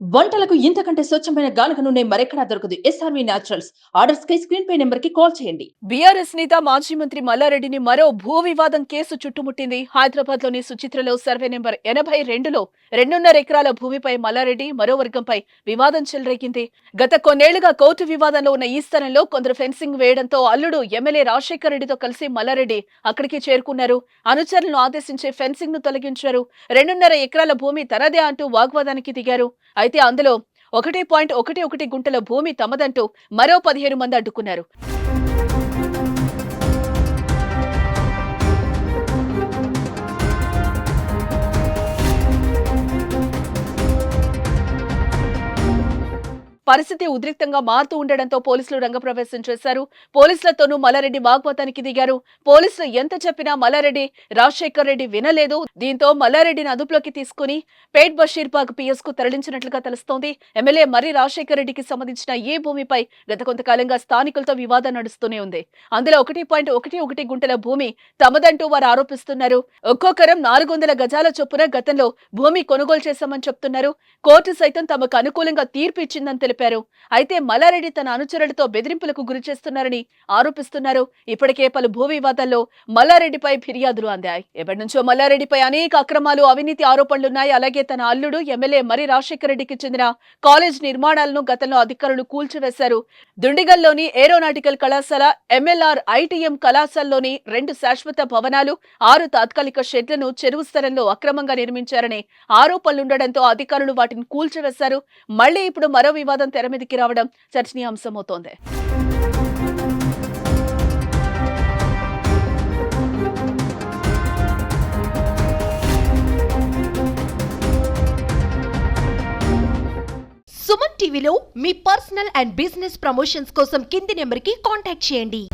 వంటలకు ఇంతకంటే స్వచ్ఛమైన గానుగ నూనె మరెక్కడా దొరకదు. ఎస్ఆర్వి న్యాచురల్స్ ఆర్డర్స్ కై స్క్రీన్ పే నెంబర్కి కాల్ చేయండి. బీఆర్ఎస్ నేత మాజీ మంత్రి మల్లారెడ్డిని మరో భూ వివాదం కేసు చుట్టుముట్టింది. హైదరాబాద్లోని సుచిత్రలో సర్వే నెంబర్ ఎనభై రెండులో రెండున్నర ఎకరాల భూమిపై మల్లారెడ్డి మరో వర్గంపై వివాదం చెలరేగింది. గత కొన్నేళ్ళుగా కోర్టు వివాదంలో ఉన్న ఈ స్థలంలో కొందరు ఫెన్సింగ్ వేయడంతో అల్లుడు ఎమ్మెల్యే రాజశేఖర్ రెడ్డితో కలిసి మల్లారెడ్డి అక్కడికి చేరుకున్నారు. అనుచరులను ఆదేశించి ఫెన్సింగ్ను తొలగించారు. రెండున్నర ఎకరాల భూమి తనదే అంటూ వాగ్వాదానికి దిగారు. అయితే అందులో ఒకటి పాయింట్ ఒకటి ఒకటి గుంటల భూమి తమదంటూ మరో పదిహేను మంది అడ్డుకున్నారు. పరిస్థితి ఉద్రిక్తంగా మారుతూ ఉండడంతో పోలీసులు రంగప్రవేశం చేశారు. పోలీసులతోనూ మల్లారెడ్డి వాగ్వాతానికి దిగారు. పోలీసులు ఎంత చెప్పినా మల్లారెడ్డి రాజశేఖర్ రెడ్డి వినలేదు. దీంతో మల్లారెడ్డిని అదుపులోకి తీసుకుని పేట్ బషీర్బాగ్ పిఎస్కు తరలించినట్లుగా తెలుస్తోంది. ఎమ్మెల్యే మర్రి రాజశేఖర్ రెడ్డికి సంబంధించిన ఏ భూమిపై గత కొంతకాలంగా స్థానికులతో వివాదం నడుస్తూనే ఉంది. అందులో ఒకటి పాయింట్ ఒకటి ఒకటి గుంటల భూమి తమదంటూ వారు ఆరోపిస్తున్నారు. ఒక్కొక్కరం నాలుగు వందల గజాల చొప్పున గతంలో భూమి కొనుగోలు చేశామని చెప్తున్నారు. కోర్టు సైతం తమకు అనుకూలంగా తీర్పు ఇచ్చిందని తెలిపారు అయితే మల్లారెడ్డి తన అనుచరులతో బెదిరింపులకు గురి చేస్తున్నారని ఆరోపిస్తున్నారు. ఇప్పటికే పలు భూ వివాదాల్లో మల్లారెడ్డిపై ఫిర్యాదులు అందాయి. ఎప్పటి నుంచో మల్లారెడ్డిపై అనేక అక్రమాలు అవినీతి ఆరోపణలున్నాయి. అలాగే తన అల్లుడు ఎమ్మెల్యే మరి రాజశేఖర రెడ్డికి చెందిన కాలేజ్ నిర్మాణాలను గతంలో అధికారులు కూల్చివేశారు. దుండిగల్లోని ఏరోనాటికల్ కళాశాల ఎంఎల్ఆర్ ఐటీఎం కళాశాలలోని రెండు శాశ్వత భవనాలు ఆరు తాత్కాలిక షెడ్లను చెరువు స్థలంలో అక్రమంగా నిర్మించారని ఆరోపణలుండడంతో అధికారులు వాటిని కూల్చివేశారు. మళ్ళీ ఇప్పుడు మరో వివాదం తెర మీదకి రావడం చర్చనీయాంశమవుతోంది. సుమన్ టీవీలో మీ పర్సనల్ అండ్ బిజినెస్ ప్రమోషన్స్ కోసం కింది నెంబర్కి కాంటాక్ట్ చేయండి.